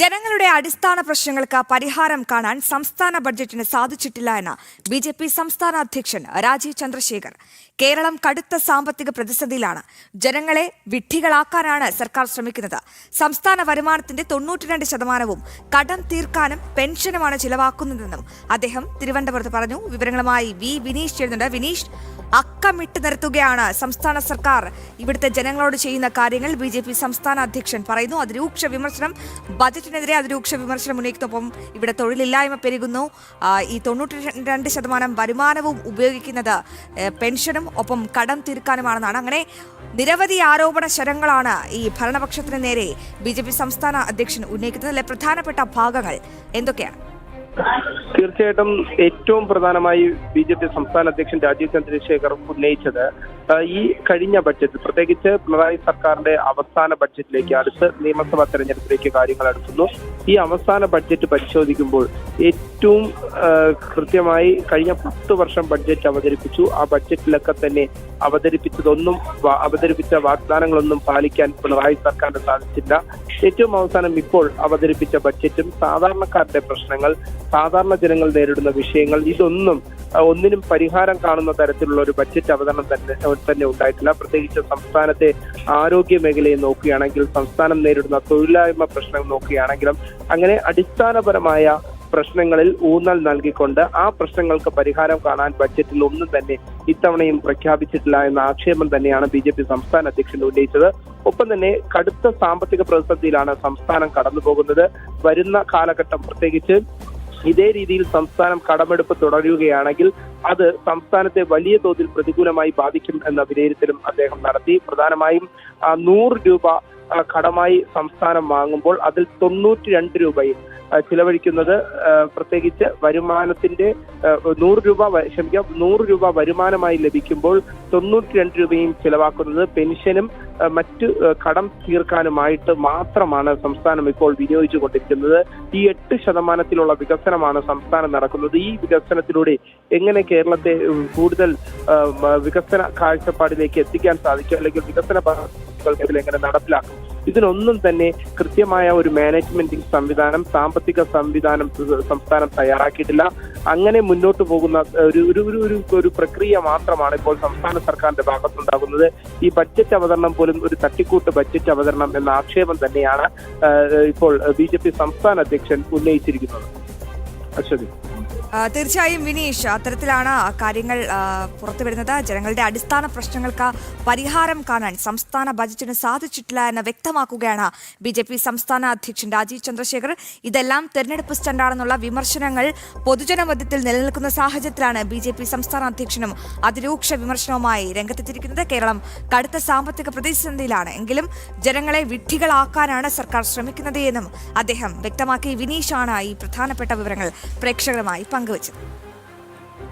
ജനങ്ങളുടെ അടിസ്ഥാന പ്രശ്നങ്ങൾക്ക് പരിഹാരം കാണാൻ സംസ്ഥാന ബഡ്ജറ്റിന് സാധിച്ചിട്ടില്ല എന്ന് ബി ജെ പി സംസ്ഥാന അധ്യക്ഷൻ രാജീവ് ചന്ദ്രശേഖർ. കേരളം കടുത്ത സാമ്പത്തിക പ്രതിസന്ധിയിലാണ്. ജനങ്ങളെ വിഡ്ഢികളാക്കാനാണ് സർക്കാർ ശ്രമിക്കുന്നത്. സംസ്ഥാന വരുമാനത്തിന്റെ തൊണ്ണൂറ്റിരണ്ട് ശതമാനവും കടം തീർക്കാനും പെൻഷനുമാണ് ചിലവാക്കുന്നതെന്നും അദ്ദേഹം തിരുവനന്തപുരത്ത് പറഞ്ഞു. വിവരങ്ങളുമായി വി വിനീഷ് ചേരുന്നുണ്ട്. വിനീഷ് അക്കമിട്ട് നിർത്തുകയാണ് സംസ്ഥാന സർക്കാർ. ഇവിടുത്തെ ജനങ്ങളോട് ചെയ്യുന്ന കാര്യങ്ങൾ ബി സംസ്ഥാന അധ്യക്ഷൻ പറയുന്നു. അതിരൂക്ഷ വിമർശനം ബജറ്റിനെതിരെ അതിരൂക്ഷ വിമർശനം ഉന്നയിക്കുന്നൊപ്പം ഇവിടെ തൊഴിലില്ലായ്മ പെരുകുന്നു. ഈ തൊണ്ണൂറ്റി രണ്ട് ശതമാനം വരുമാനവും ഉപയോഗിക്കുന്നത് പെൻഷനും ഒപ്പം കടം തീർക്കാനുമാണെന്നാണ്. അങ്ങനെ നിരവധി ആരോപണ ശരങ്ങളാണ് ഈ ഭരണപക്ഷത്തിന് നേരെ ബി ജെ പി സംസ്ഥാന അധ്യക്ഷൻ ഉന്നയിക്കുന്നത്. അതിലെ പ്രധാനപ്പെട്ട ഭാഗങ്ങൾ എന്തൊക്കെയാണ്? തീർച്ചയായിട്ടും ഏറ്റവും പ്രധാനമായി ബി ജെ പി സംസ്ഥാന അധ്യക്ഷൻ രാജീവ് ചന്ദ്രശേഖർ ഉന്നയിച്ചത് ഈ കഴിഞ്ഞ ബഡ്ജറ്റ് പ്രത്യേകിച്ച് പിണറായി സർക്കാരിന്റെ അവസാന ബഡ്ജറ്റിലേക്ക് അടുത്ത നിയമസഭാ തെരഞ്ഞെടുപ്പിലേക്ക് കാര്യങ്ങൾ അടുക്കുന്നു. ഈ അവസാന ബഡ്ജറ്റ് പരിശോധിക്കുമ്പോൾ ഏറ്റവും കൃത്യമായി കഴിഞ്ഞ പത്ത് വർഷം ബഡ്ജറ്റ് അവതരിപ്പിച്ചു. ആ ബഡ്ജറ്റിലൊക്കെ തന്നെ അവതരിപ്പിച്ചതൊന്നും അവതരിപ്പിച്ച വാഗ്ദാനങ്ങളൊന്നും പാലിക്കാൻ പിണറായി സർക്കാരിന് സാധിച്ചില്ല. ഏറ്റവും അവസാനം ഇപ്പോൾ അവതരിപ്പിച്ച ബഡ്ജറ്റും സാധാരണക്കാരുടെ പ്രശ്നങ്ങൾ സാധാരണ ജനങ്ങൾ നേരിടുന്ന വിഷയങ്ങൾ ഇതൊന്നും ഒന്നിനും പരിഹാരം കാണുന്ന തരത്തിലുള്ള ഒരു ബഡ്ജറ്റ് അവതരണം തന്നെ തന്നെ ഉണ്ടായിട്ടില്ല. പ്രത്യേകിച്ച് സംസ്ഥാനത്തെ ആരോഗ്യ മേഖലയെ നോക്കുകയാണെങ്കിൽ സംസ്ഥാനം നേരിടുന്ന തൊഴിലില്ലായ്മ പ്രശ്നം നോക്കുകയാണെങ്കിലും അങ്ങനെ അടിസ്ഥാനപരമായ പ്രശ്നങ്ങളിൽ ഊന്നൽ നൽകിക്കൊണ്ട് ആ പ്രശ്നങ്ങൾക്ക് പരിഹാരം കാണാൻ ബജറ്റിൽ ഒന്നും തന്നെ ഇത്തവണയും പ്രഖ്യാപിച്ചിട്ടില്ല എന്ന ആക്ഷേപം തന്നെയാണ് ബി ജെ പി സംസ്ഥാന അധ്യക്ഷൻ ഉന്നയിച്ചത്. ഒപ്പം തന്നെ കടുത്ത സാമ്പത്തിക പ്രതിസന്ധിയിലാണ് സംസ്ഥാനം കടന്നു പോകുന്നത് വരുന്ന കാലഘട്ടം പ്രത്യേകിച്ച് ഇതേ രീതിയിൽ സംസ്ഥാനം കടമെടുപ്പ് തുടരുകയാണെങ്കിൽ അത് സംസ്ഥാനത്തെ വലിയ തോതിൽ പ്രതികൂലമായി ബാധിക്കും എന്ന വിലയിരുത്തലും അദ്ദേഹം നടത്തി. പ്രധാനമായും നൂറ് രൂപ കടമായി സംസ്ഥാനം വാങ്ങുമ്പോൾ അതിൽ തൊണ്ണൂറ്റി രണ്ട് രൂപയും ചിലവഴിക്കുന്നത് പ്രത്യേകിച്ച് വരുമാനത്തിന്റെ നൂറ് രൂപ ക്ഷമിക്കാം നൂറ് രൂപ വരുമാനമായി ലഭിക്കുമ്പോൾ തൊണ്ണൂറ്റി രണ്ട് രൂപയും ചിലവാക്കുന്നത് പെൻഷനും മറ്റ് കടം തീർക്കാനുമായിട്ട് മാത്രമാണ് സംസ്ഥാനം ഇപ്പോൾ വിനിയോഗിച്ചുകൊണ്ടിരിക്കുന്നത്. ഈ എട്ട് ശതമാനത്തിലുള്ള വികസനമാണ് സംസ്ഥാനം നടക്കുന്നത്. ഈ വികസനത്തിലൂടെ എങ്ങനെ കേരളത്തെ കൂടുതൽ വികസന കാഴ്ചപ്പാടിലേക്ക് എത്തിക്കാൻ സാധിക്കും? അല്ലെങ്കിൽ വികസന പദ്ധതികൾ എങ്ങനെ നടപ്പിലാക്കും? ഇതിനൊന്നും തന്നെ കൃത്യമായ ഒരു മാനേജ്മെന്റിംഗ് സംവിധാനം സാമ്പത്തിക സംവിധാനം സംസ്ഥാനം തയ്യാറാക്കിയിട്ടില്ല. അങ്ങനെ മുന്നോട്ട് പോകുന്ന ഒരു ഒരു ഒരു ഒരു പ്രക്രിയ മാത്രമാണ് ഇപ്പോൾ സംസ്ഥാന സർക്കാരിന്റെ ഭാഗത്തുണ്ടാകുന്നത്. ഈ ബഡ്ജറ്റ് അവതരണം പോലും ഒരു തട്ടിക്കൂട്ട് ബഡ്ജറ്റ് അവതരണം എന്ന ആക്ഷേപം തന്നെയാണ് ഇപ്പോൾ ബി സംസ്ഥാന അധ്യക്ഷൻ ഉന്നയിച്ചിരിക്കുന്നത്. അശ്വതി. തീർച്ചയായും വിനീഷ് അത്തരത്തിലാണ് കാര്യങ്ങൾ പുറത്തു വരുന്നത് ജനങ്ങളുടെ അടിസ്ഥാന പ്രശ്നങ്ങൾക്ക് പരിഹാരം കാണാൻ സംസ്ഥാന ബജറ്റിന് സാധിച്ചിട്ടില്ല എന്ന് വ്യക്തമാക്കുകയാണ് ബി ജെ പി സംസ്ഥാന അധ്യക്ഷൻ രാജീവ് ചന്ദ്രശേഖർ. ഇതെല്ലാം തെരഞ്ഞെടുപ്പ് സ്റ്റണ്ടാണെന്നുള്ള വിമർശനങ്ങൾ പൊതുജനമധ്യത്തിൽ നിലനിൽക്കുന്ന സാഹചര്യത്തിലാണ് ബി ജെ പി സംസ്ഥാന അധ്യക്ഷനും അതിരൂക്ഷ വിമർശനവുമായി രംഗത്തെത്തിയിരിക്കുന്നത്. കേരളം കടുത്ത സാമ്പത്തിക പ്രതിസന്ധിയിലാണ്. എങ്കിലും ജനങ്ങളെ വിഡ്ഢികളാക്കാനാണ് സർക്കാർ ശ്രമിക്കുന്നത് എന്നും അദ്ദേഹം വ്യക്തമാക്കി. വിനീഷാണ് ഈ പ്രധാനപ്പെട്ട വിവരങ്ങൾ പ്രേക്ഷകരുമായി പങ്കുവച്ചു